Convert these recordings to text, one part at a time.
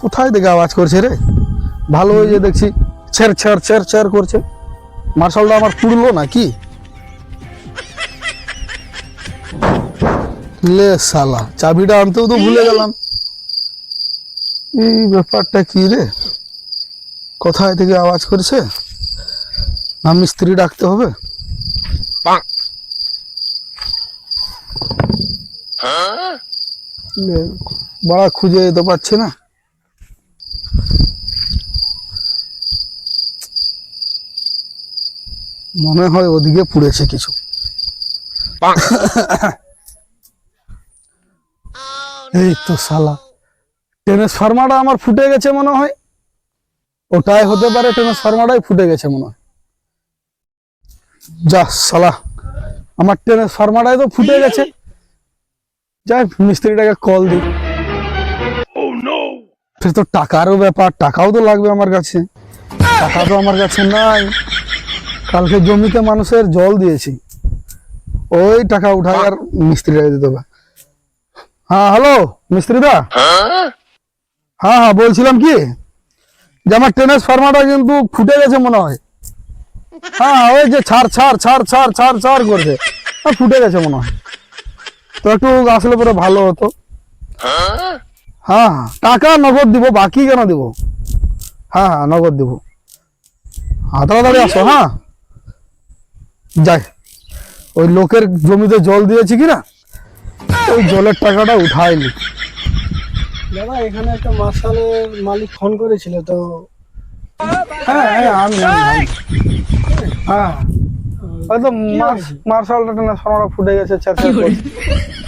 কোথায় থেকে আওয়াজ করছে রে? ভালো ওই যে দেখছি। ছের ছের ছের ছের করছে। মার্শালটা আমার পুড়লো নাকি? লে সালা চাবিটা আনতেও তো ভুলে গেলাম। এই ব্যাপারটা কি রে? কোথায় থেকে আওয়াজ করছে? না মিস্ত্রি ডাকতে হবে? লে, বাড়া খুঁজে যেতে পারছি না। মনে হয় ওদিকে পুড়েছে কিছু। এই তো শালা। ট্রান্সফরমারটা আমার ফুটে গেছে মনে হয়। ওটাই হতে পারে ট্রান্সফরমারটাই ফুটে গেছে মনে হয়। যা শালা আমার ট্রান্সফরমারটাই তো ফুটে গেছে। যাই মিস্ত্রিটাকে কল দিই। ফের তো টাকারও ব্যাপার টাকাও তো লাগবে আমার কাছে। টাকা তো আমার কাছে নাই। কালকে জমিতে মানুষের জল দিয়েছি। ওই টাকা উঠাই আর মিস্ত্রিটাকে দিতে হবে। হ্যাঁ হ্যালো মিস্ত্রিদা? হ্যাঁ হ্যাঁ বলছিলাম কি? যে আমার ট্রান্সফরমারটা কিন্তু ফুটে গেছে মনে হয়। হ্যাঁ হ্যাঁ, ওই যে ছাড় ছাড় ছাড় ছাড় ছাড় ছাড় করছে। হ্যাঁ, ফুটে গেছে মনে হয়। তো একটু আসলে পরে ভালো হতো। হ্যাঁ হ্যাঁ টাকা নগদ দিব বাকি কেন দিব? হ্যাঁ হ্যাঁ নগদ দিব। হ্যাঁ তাড়াতাড়ি আসো হ্যাঁ। যাই ওই লোকের জমিতে জল দিয়েছি কি না ওই জলের টাকাটা উঠায়নি। দাদা এখানে একটা মার্শালের মালিক ফোন করেছিল তো হ্যাঁ হ্যাঁ আমি। হ্যাঁ। হয়তো মার্শালটা ট্রান্সফরমার ফুটে গেছে চার চার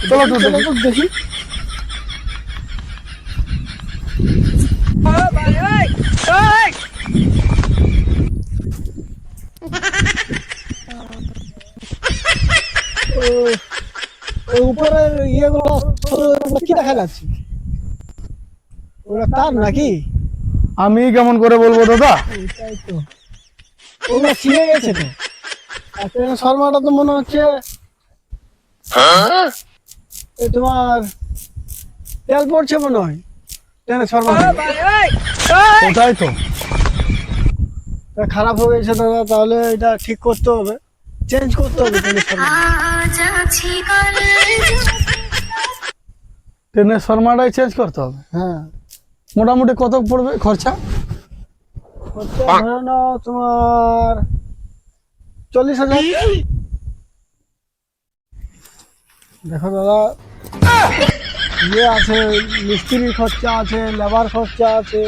চলো তো দেখি। তো দেখি ও- ওই উপরের ইয়েগুলো কি দেখা যাচ্ছে? ওগুলো তার নাকি? আমি কেমন করে বলব দাদা? তাই তো। ওগুলো ছিঁড়ে গেছে তো। আর ট্রান্সফরমারটা তো মনে হচ্ছে এই তোমার তেল পড়ছে মনে হয়। ট্রান্সফরমার ওটাই তো খারাপ হয়ে গেছে দাদা তাহলে এটা ঠিক করতে হবে। চেঞ্জ করতে হবে কাল ট্রান্সফরমারটাই চেঞ্জ করতে হবে। হ্যাঁ। মোটামুটি কত পড়বে খরচা? ধরে নাও তোমার চল্লিশ হাজার। দেখো দাদা ইয়ে আছে মিস্ত্রির খরচা আছে লেবার খরচা আছে।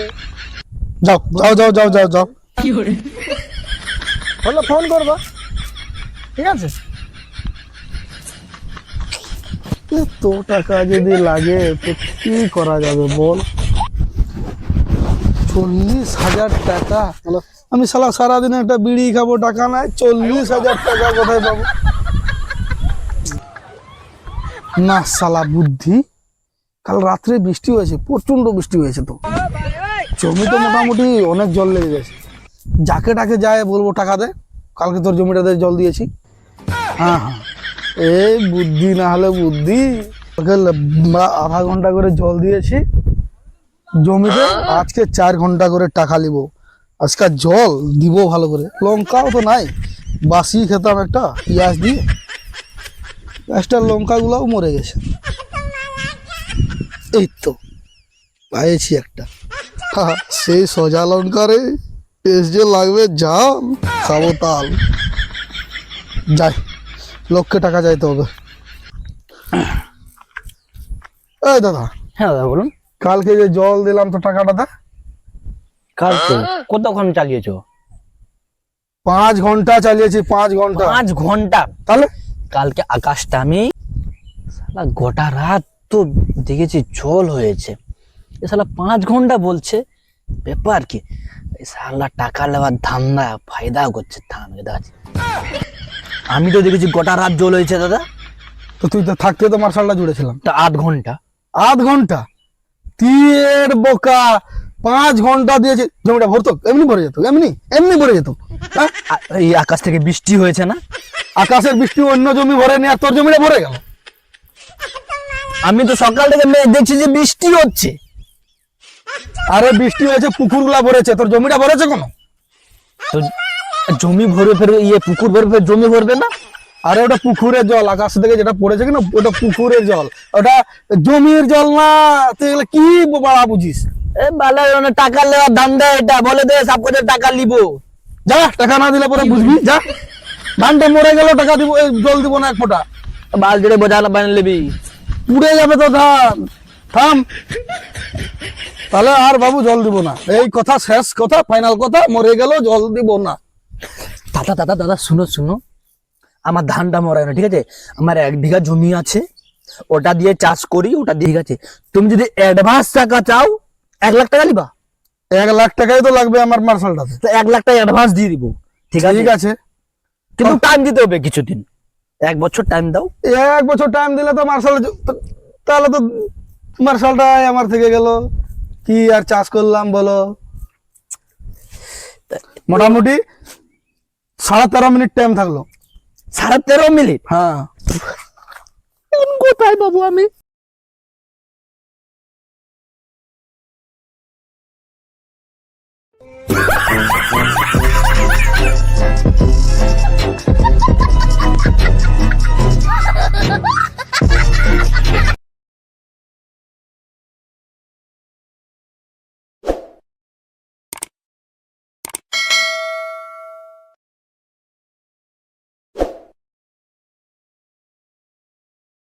যাও যাও যাও যাও যাও। যাও হলে ফোন করবা। ঠিক আছে? এত টাকা যদি লাগে তো কি করা যাবে বল? চল্লিশ হাজার টাকা? আমি সালা সারাদিন একটা বিড়ি খাব টাকা নাই চল্লিশ হাজার টাকা কোথায় পাবো? না সালা বুদ্ধি কাল রাত্রে বৃষ্টি হয়েছে প্রচণ্ড বৃষ্টি হয়েছে তো। জমি তো মোটামুটি অনেক জল লেগে গেছে। যাকে টাকে যায় বলব টাকা দে কালকে তোর জমিটাতে জল দিয়েছি। হ্যাঁ হ্যাঁ এই বুদ্ধি, না হলে বুদ্ধি। ওকে আমরা আধা ঘণ্টা করে জল দিয়েছি। জমিতে আজকে চার ঘণ্টা করে টাকা নিব। আজকে জল দিব ভালো করে। লঙ্কাও তো নাই। বাসি খেতাম একটা, পেঁয়াজ দিয়ে। পেঁয়াজটার লঙ্কাগুলোও মরে গেছে। এই তো পাইছি একটা। সেই সোজা লঙ্কা রে টেস্ট যে লাগবে, জাল, খাব তাল। যাই। লোককে টাকা যাইতে হবে। এই দাদা হ্যাঁ দাদা বলুন। কালকে যে জল দিলাম তো টাকাটা দে। কালকে? কতক্ষণ চালিয়েছো? পাঁচ ঘণ্টা চালিয়েছি পাঁচ ঘণ্টা। পাঁচ ঘণ্টা? তাহলে? কালকে আকাশটা আমি সালা গোটা রাত তো দেখেছি জল হয়েছে। এ সালা পাঁচ ঘণ্টা বলছে। ব্যাপার কি? সালা টাকা নেওয়ার ধান্দা ফায়দা করছে থাম দেখাচ্ছি আমি তো দেখেছি গোটা রাত জল হয়েছে দাদা। তো তুই তো থাকতে তো মার্শালটা জুড়েছিলাম। তা আধ ঘণ্টা। আধ ঘণ্টা? তিয়ের বোকা। পাঁচ ঘণ্টা দিয়েছে। জমিটা ভরতো? এমনি ভরে যেত এমনি এমনি ভরে যেত। হ্যাঁ? এই আকাশ থেকে বৃষ্টি হয়েছে না? আকাশের বৃষ্টি অন্য জমি ভরে নিয়ে আর তোর জমিটা ভরে গেল। আমি তো সকাল থেকে দেখছি যে বৃষ্টি হচ্ছে। আরে বৃষ্টি হয়েছে পুকুরগুলা ভরেছে। তোর জমিটা ভরেছে কোনো? তো জমি ভরে ফের ইয়ে পুকুর ভরে ফের জমি ভরবে না? আরে ওটা পুকুরের জল আকাশ থেকে যেটা পড়েছে কিনা? ওটা পুকুরের জল। ওটা জমির জল না তুই এগুলো কি বাড়া বুঝিস? এ বালা ওনে টাকা লেওয়ার ধান্দা এটা। বলে দে সব করে টাকা লিবো যা টাকা না দিলে পরে বুঝবি যা। ধানটা মরে গেল টাকা দিব জল দিব না এক ফোঁটা। বাল জুড়ে বোঝা বানিয়ে লিবি পুড়ে যাবে তো ধান। থাম। তাহলে আর বাবু জল দিব না। এই কথা শেষ কথা ফাইনাল কথা মরে গেল জল দিব না। দাদা দাদা দাদা শুনো শুনো। আমার ধানটা মরায় না ঠিক আছে? আমার এক বিঘা জমি আছে। ওটা দিয়ে চাষ করি ওটা দিয়ে ঠিক আছে? তুমি যদি অ্যাডভান্স টাকা চাও এক লাখ টাকা নিবা? এক লাখ টাকাই তো লাগবে আমার মার্শালটাতে। তো এক লাখ টাকা অ্যাডভান্স দিয়ে দিব ঠিক আছে? ঠিক আছে। কিন্তু টাইম দিতে হবে কিছুদিন। এক বছর টাইম দাও। এক বছর টাইম দিলে তো মার্শাল তাহলে তো মার্শালটাই আমার থেকে গেল। কি আর চাষ করলাম বলো? মোটামুটি সাড়ে তেরো মিনিট টাইম থাকল। সাড়ে তেরো মিনিট? হ্যাঁ। কোথায় পাবো আমি?